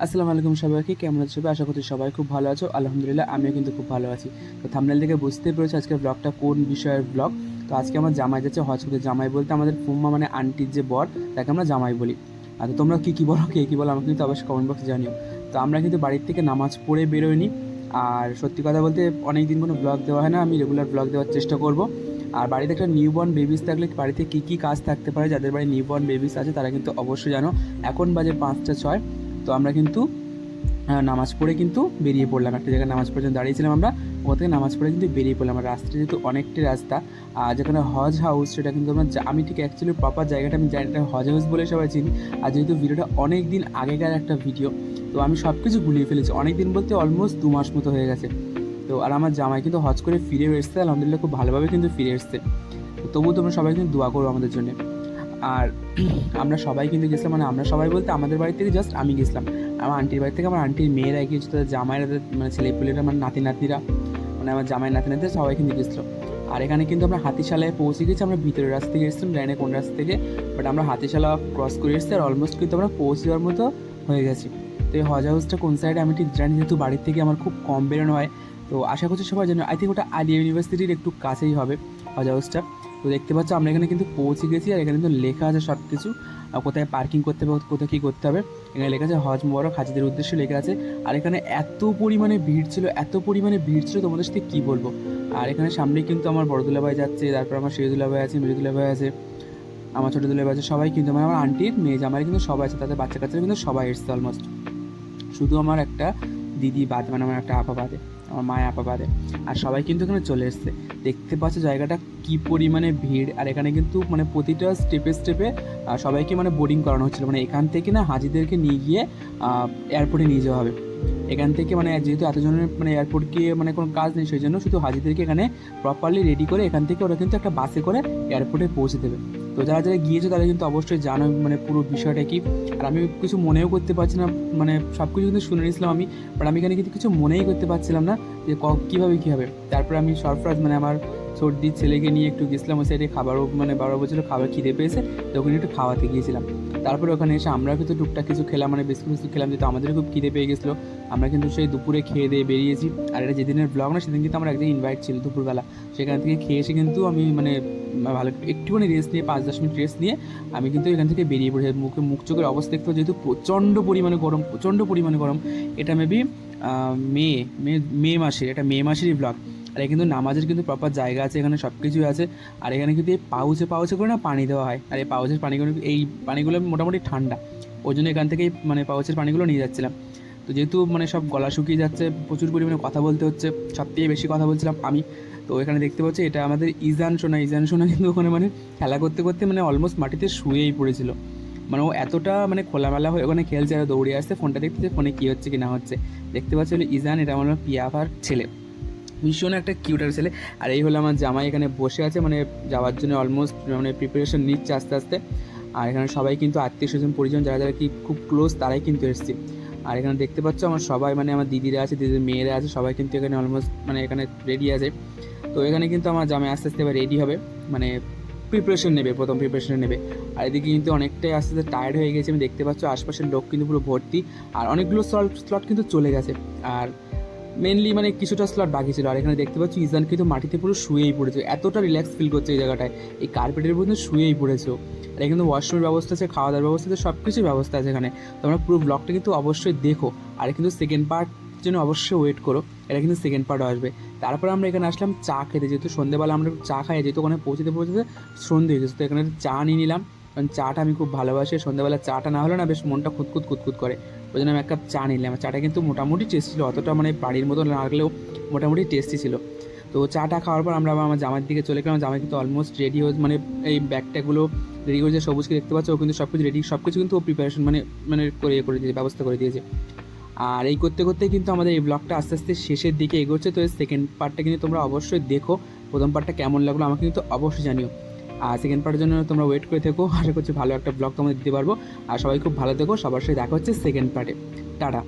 আসসালামু আলাইকুম সবাইকে, কেমন আছো আশা করছি সবাই খুব ভালো আছো। আলহামদুলিল্লাহ, আমিও কিন্তু খুব ভালো আছি। তো থামনেল থেকে বুঝতে পেরেছি আজকের ব্লগটা কোন বিষয়ের ব্লগ তো আজকে আমার জামাই যাচ্ছে হজ করতে জামাই বলতে আমাদের ফুম্মা মানে আন্টির যে বর, তাকে আমরা জামাই বলি। আর তোমরা কী কী বলো, কে কী বলো, আমাকে কিন্তু অবশ্যই কমেন্ট বক্সে জানিও। তো আমরা কিন্তু বাড়ির থেকে নামাজ পড়ে বেরোয়নি। আর সত্যি কথা বলতে অনেক দিন কোনো ব্লগ দেওয়া হয় না, আমি রেগুলার ব্লগ দেওয়ার চেষ্টা করব। আর বাড়িতে একটা নিউবর্ন বেবিস থাকলে বাড়িতে কী কী কাজ থাকতে পারে, যাদের বাড়ি নিউবর্ন বেবিস আছে তারা কিন্তু অবশ্যই জানো। এখন বাজে পাঁচটা ছয়। তো আমরা কিন্তু নামাজ পড়ে কিন্তু বেরিয়ে পড়লাম। একটা জায়গায় নামাজ পড়ে দাঁড়িয়েছিলাম আমরা, ওখান থেকে নামাজ পড়ে কিন্তু বেরিয়ে পড়লাম। আর রাস্তাটা যেহেতু অনেকটাই রাস্তা, আর যেখানে হজ হাউস সেটা কিন্তু আমরা আমি ঠিক অ্যাকচুয়ালি প্রপার জায়গাটা আমি জানি হজ হাউস বলে সবাই চিনি। আর যেহেতু ভিডিওটা অনেক দিন আগেকার একটা ভিডিও তো আমি সব কিছু গুলিয়ে ফেলেছি। অনেক দিন বলতে অলমোস্ট দু মাস মতো হয়ে গেছে। তো আর আমার জামাই কিন্তু হজ করে ফিরে এসছে। আলহামদুলিল্লাহ খুব ভালোভাবে কিন্তু ফিরে এসছে। তবুও তোমরা সবাই কিন্তু দোয়া করো আমাদের জন্য। আর আমরা সবাই কিন্তু গেছিলাম মানে আমরা সবাই বলতে আমাদের বাড়ি থেকে জাস্ট আমি গেছিলাম। আমার আন্টির বাড়ি থেকে আমার আন্টির মেয়েরা গিয়েছিল, তাদের জামাইরা মানে ছেলেপুলেরা আমার নাতি নাতিরা মানে আমার জামাই নাতি নাতিরা সবাই কিন্তু গেছিল। আর এখানে কিন্তু আমরা হাতিশালায় পৌঁছে গেছি, আমরা ভিতরের রাস্তা থেকে এসেছিলাম জানি না কোন রাস্তা থেকে বাট আমরা হাতিশালা ক্রস করে এসেছি আর অলমোস্ট কিন্তু আমরা পৌঁছে যাওয়ার মতো হয়ে গেছি। তো এই হজ হাউসটা কোন সাইডে আমি ঠিক জানি যেহেতু বাড়ির থেকে আমার খুব কম বেরোনো হয়, তো আশা করছি সবাই জানো আই থিঙ্ক ওটা আলিয়া ইউনিভার্সিটির একটু কাছেই হবে হজ হাউসটা। তো দেখতে পাচ্ছ, আমরা এখানে কিন্তু পৌঁছে গেছি আর এখানে কিন্তু লেখা আছে সব কিছু কোথায় পার্কিং করতে হবে, কোথায় কী করতে হবে, এখানে লেখা আছে হজ মোবারক, হাজিদের উদ্দেশ্যে লেখা আছে। আর এখানে এত পরিমাণে ভিড় ছিল, এত পরিমাণে ভিড় ছিল, তোমাদের সাথে কী বলব? আর এখানে সামনে কিন্তু আমার বড়দুলা ভাই যাচ্ছে, তারপর আমার সিরাজুল্লাহ ভাই আছে মিরুদুল্লাহ ভাই আছে, আমার ছোটো দুলা ভাই আছে, সবাই কিন্তু মানে আমার আন্টির মেয়ে, জামাই কিন্তু সবাই আছে, তাদের বাচ্চা কাচ্চারা কিন্তু সবাই এসছে অলমোস্ট শুধু আমার একটা দিদি বাদে মানে আমার একটা আপা বাদে, আমার মায় আপা বাদে। আর সবাই কিন্তু এখানে চলে এসছে। দেখতে পাচ্ছ জায়গাটা কি পরিমাণে ভিড়। আর এখানে কিন্তু মানে প্রতিটা স্টেপে স্টেপে সবাইকে মানে বোর্ডিং করানো হচ্ছিল। মানে এখান থেকে না হাজিদেরকে নিয়ে গিয়ে এয়ারপোর্টে নিয়ে যাওয়া হবে। এখান থেকে মানে যেহেতু এতজনের মানে এয়ারপোর্ট গিয়ে মানে কোনো কাজ নেই সেই জন্য শুধু হাজিদেরকে এখানে প্রপারলি রেডি করে এখান থেকে ওরা কিন্তু একটা বাসে করে এয়ারপোর্টে পৌঁছে দেবে। তো যারা যারা গিয়েছে তারা কিন্তু অবশ্যই জানো মানে পুরো বিষয়টা কি। আর আমি কিছু মনেও করতে পারছি না মানে সব কিছু কিন্তু শুনে নিয়েছিলাম আমি বাট আমি এখানে কিন্তু কিছু মনেই করতে পারছিলাম না যে কীভাবে কী হবে। তারপরে আমি সরফরাজ মানে আমার সর্দির ছেলেকে নিয়ে একটু গেছিলাম, ওই সাইডে খাবারও মানে বারো বছর খাবার খিদে পেয়েছে, তো ওখানে একটু খাওয়াতে গিয়েছিলাম। তারপরে ওখানে এসে আমরা কিন্তু টুকটাক কিছু খেলাম মানে বিস্কুট বিস্কুট খেলাম, যেহেতু আমাদের খুব খিদে পেয়ে গেছিল। আমরা কিন্তু সেই দুপুরে খেয়ে দিয়ে বেরিয়েছি। আর এটা যেদিনের ব্লগ না, সেদিন কিন্তু আমার একদিন ইনভাইট ছিল দুপুরবেলা। সেখান থেকে খেয়ে এসে কিন্তু আমি মানে ভালো একটুখানি রেস্ট নিয়ে, পাঁচ, দশ মিনিট রেস্ট নিয়ে আমি কিন্তু এখান থেকে বেরিয়ে পড়ি মুখে, মুখ চোখের অবস্থা দেখতে যেহেতু প্রচণ্ড পরিমাণে গরম, প্রচণ্ড পরিমাণে গরম, এটা মেবি মে মে মে মাসের, এটা মে মাসেরই ব্লগ আর এখানে কিন্তু নামাজের কিন্তু প্রপার জায়গা আছে, এখানে সব কিছুই আছে। আর এখানে কিন্তু এই পাউচে পাউচে করে না পানি দেওয়া হয়। আর এই পাউচের পানিগুলো, এই পানিগুলো মোটামুটি ঠান্ডা। ওই জন্য এখান থেকেই মানে পাউচের পানিগুলো নিয়ে যাচ্ছিলাম। তো যেহেতু মানে সব গলা শুকিয়ে যাচ্ছে, প্রচুর পরিমাণে কথা বলতে হচ্ছে, সব থেকে বেশি কথা বলছিলাম আমি। তো এখানে দেখতে পাচ্ছি এটা আমাদের ইজান সোনা। ইজান সোনা কিন্তু ওখানে মানে খেলা করতে করতে মানে অলমোস্ট মাটিতে শুয়েই পড়েছিল। মানে ও এতটা মানে খোলামেলা হয়ে ওখানে খেলছে আর দৌড়ে আসছে, ফোনটা দেখতে ফোনে কী হচ্ছে, কি না হচ্ছে। দেখতে পাচ্ছি হলো ইজান, এটা আমার পিয়াফার ছেলে। ভীষণ একটা কিউটার ছেলে। আর এই হলো আমার জামাই এখানে বসে আছে মানে যাওয়ার জন্য অলমোস্ট মানে প্রিপারেশন নিচ্ছে আস্তে আস্তে। আর এখানে সবাই কিন্তু আত্মীয় স্বজন, পরিজন যারা যারা কি খুব ক্লোজ তারাই কিন্তু এসছে। আর এখানে দেখতে পাচ্ছ আমার সবাই মানে আমার দিদিরা আছে দিদির মেয়েরা আছে, সবাই কিন্তু এখানে অলমোস্ট মানে এখানে রেডি আছে। তো এখানে কিন্তু আমার জামাই আস্তে আস্তে এবার রেডি হবে মানে প্রিপারেশন নেবে, প্রথম প্রিপারেশন নেবে। আর এদিকে কিন্তু অনেকটাই আস্তে আস্তে টায়ার্ড হয়ে গেছে আমি, দেখতে পাচ্ছ আশপাশের লোক কিন্তু পুরো ভর্তি। আর অনেকগুলো স্লট স্লট কিন্তু চলে গেছে। আর মেনলি মানে কিছুটা স্লট বাকি ছিল। আর এখানে দেখতে পাচ্ছি, ইজান কিন্তু মাটিতে পুরো শুয়েই পড়েছে। এতটা রিল্যাক্স ফিল করছে এই জায়গাটায়। এই কার্পেটের মধ্যে শুয়েই পড়েছে। আর এখানে ওয়াশরুমের ব্যবস্থা আছে খাওয়া দাওয়ার ব্যবস্থা আছে সব কিছুর ব্যবস্থা আছে এখানে। তোমরা পুরো ব্লগটা কিন্তু অবশ্যই দেখো। আর কিন্তু সেকেন্ড পার্ট জন্য অবশ্যই ওয়েট করো। এটা কিন্তু সেকেন্ড পার্ট আসবে। তারপর আমরা এখানে আসলাম চা খেতে। যেহেতু সন্ধ্যেবেলা আমরা চা খাই যেহেতু ওখানে পৌঁছতে পৌঁছতে সন্ধে হয়ে গেছে, তো এখানে চা নিয়ে নিলাম। কারণ চাটা আমি খুব ভালোবাসি, সন্ধ্যাবেলা চাটা না হলে না বেশ মনটা খুঁতখুত খুঁতখুত করে। ওই জন্য আমি এক কাপ চা নিলাম। চাটা কিন্তু মোটামুটি টেস্ট ছিল, অতটা মানে বাড়ির মতো না লাগলেও মোটামুটি টেস্টি ছিল। তো চাটা খাওয়ার পর আমরা আমার জামার দিকে চলে গেলাম। জামাই কিন্তু অলমোস্ট রেডি হয়ে মানে এই ব্যাগটাগুলো রেডি করে যে সবুজকে দেখতে পাচ্ছ, ও কিন্তু সব কিছু রেডি সব কিছু কিন্তু ও প্রিপারেশন মানে মানে করে করে দিয়েছে, ব্যবস্থা করে দিয়েছে। আর এই করতে করতে কিন্তু আমাদের এই ব্লগটা আস্তে আস্তে শেষের দিকে এগোচ্ছে। তো সেকেন্ড পার্টটা কিন্তু তোমরা অবশ্যই দেখো। প্রথম পার্টটা কেমন লাগল আমাকে কিন্তু অবশ্যই জানিও। আর সেকেন্ড পার্টের জন্য তোমরা ওয়েট করে থেকো। আশা করছি ভালো একটা ব্লগ তোমাদের দিতে পারব। আর সবাই খুব ভালো থেকো। সবার সাথে দেখা হচ্ছে সেকেন্ড পার্টে টাটা।